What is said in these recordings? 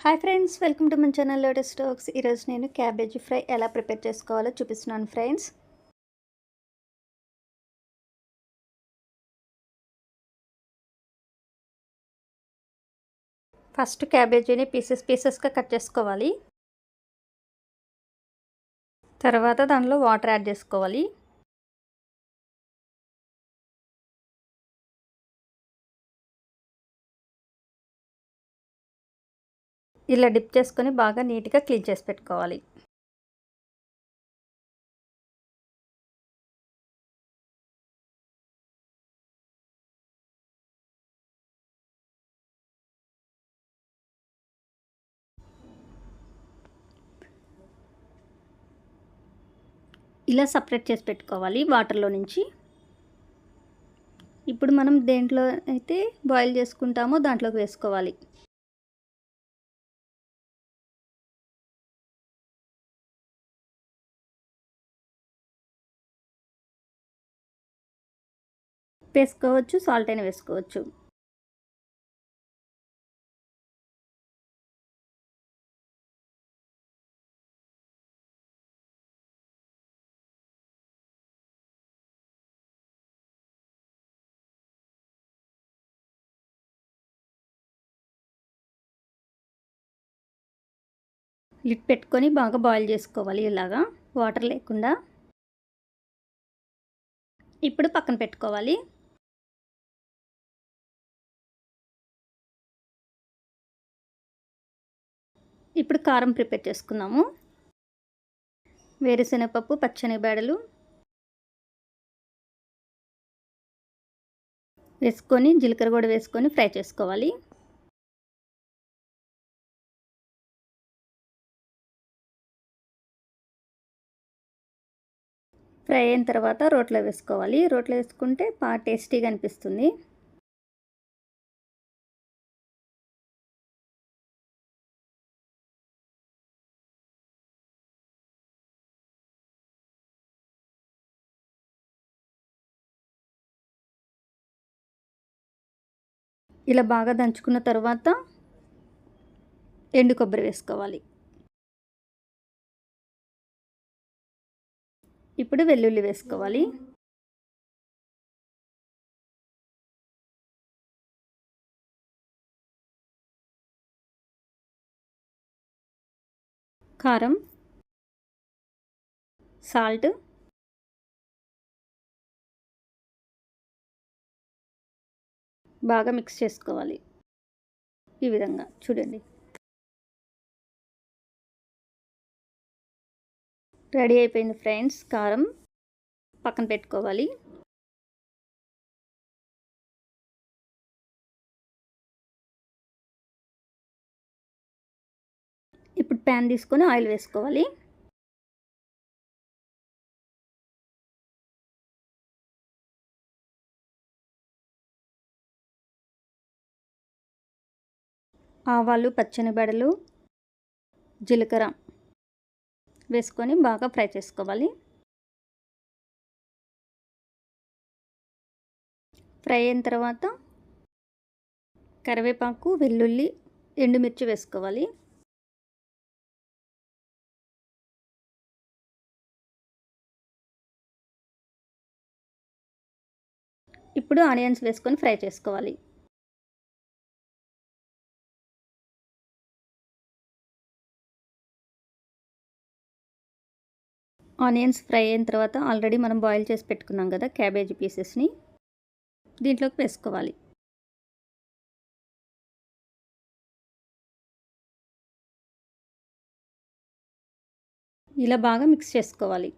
Hi friends welcome to మన channel Lotus Stocks ఈరోజు నేను క్యాబేజీ ఫ్రై ఎలా ప్రిపేర్ చేసుకోవాలో చూపిస్తున్నాను ఫ్రెండ్స్ ఫస్ట్ క్యాబేజీని పీసెస్ పీసెస్గా కట్ చేసుకోవాలి. తర్వాత దానిలో వాటర్ యాడ్ చేసుకోవాలి. ఇలా డిప్ చేసుకొని బాగా నీట్గా క్లీన్ చేసి పెట్టుకోవాలి. ఇలా సపరేట్ చేసి పెట్టుకోవాలి వాటర్లో నుంచి. ఇప్పుడు మనం దేంట్లో అయితే బాయిల్ చేసుకుంటామో దాంట్లోకి వేసుకోవాలి. వేసుకోవచ్చు సాల్ట్ అయినా వేసుకోవచ్చు. లిట్ పెట్టుకొని బాగా బాయిల్ చేసుకోవాలి ఇలాగా వాటర్ లేకుండా. ఇప్పుడు పక్కన పెట్టుకోవాలి. ఇప్పుడు కారం ప్రిపేర్ చేసుకుందాము వేరుశనగపప్పు పచ్చని బేడలు వేసుకొని జీలకర్ర కూడా వేసుకొని ఫ్రై చేసుకోవాలి. ఫ్రై అయిన తర్వాత రోట్లో వేసుకోవాలి. రోట్లో వేసుకుంటే బాగా టేస్టీగా అనిపిస్తుంది. ఇలా బాగా దంచుకున్న తర్వాత ఎండు కొబ్బరి వేసుకోవాలి. ఇప్పుడు వెల్లుల్లి వేసుకోవాలి. కారం సాల్ట్ బాగా మిక్స్ చేసుకోవాలి. ఈ విధంగా చూడండి. రెడీ అయిపోయింది ఫ్రెండ్స్ కారం. పక్కన పెట్టుకోవాలి. ఇప్పుడు ప్యాన్ తీసుకొని ఆయిల్ వేసుకోవాలి. ఆవాలు పచ్చని బెడలు జీలకర్ర వేసుకొని బాగా ఫ్రై చేసుకోవాలి. ఫ్రై అయిన తర్వాత కరివేపాకు వెల్లుల్లి ఎండుమిర్చి వేసుకోవాలి. ఇప్పుడు ఆనియన్స్ వేసుకొని ఫ్రై చేసుకోవాలి. ఆనియన్స్ ఫ్రై అయిన తర్వాత ఆల్రెడీ మనం బాయిల్ చేసి పెట్టుకున్నాం కదా క్యాబేజీ పీసెస్ని. దీంట్లోకి వేసుకోవాలి. ఇలా బాగా మిక్స్ చేసుకోవాలి.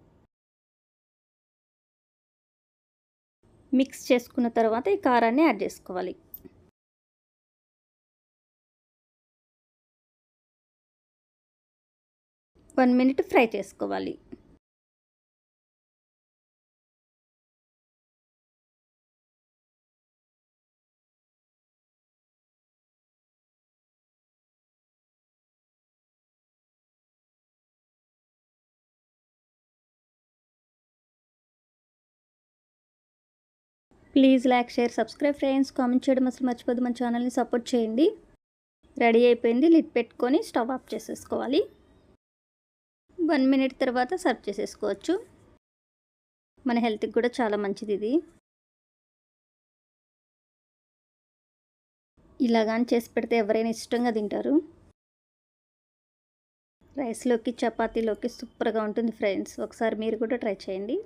మిక్స్ చేసుకున్న తర్వాత ఈ కారాన్ని యాడ్ చేసుకోవాలి. వన్ మినిట్ ఫ్రై చేసుకోవాలి. Please like share subscribe friends. Comment చేయడం అసలు మర్చిపోద్దు మన ఛానల్ని సపోర్ట్ చేయండి. రెడీ అయిపోయింది. లిడ్ పెట్టుకొని స్టవ్ ఆఫ్ చేసేసుకోవాలి. వన్ మినిట్ తర్వాత సర్వ్ చేసేసుకోవచ్చు. మన హెల్త్కి కూడా చాలా మంచిది ఇది. ఇలాగాని చేసి పెడితే ఎవరైనా ఇష్టంగా తింటారు. రైస్లోకి చపాతీలోకి సూపర్గా ఉంటుంది ఫ్రెండ్స్. ఒకసారి మీరు కూడా ట్రై చేయండి.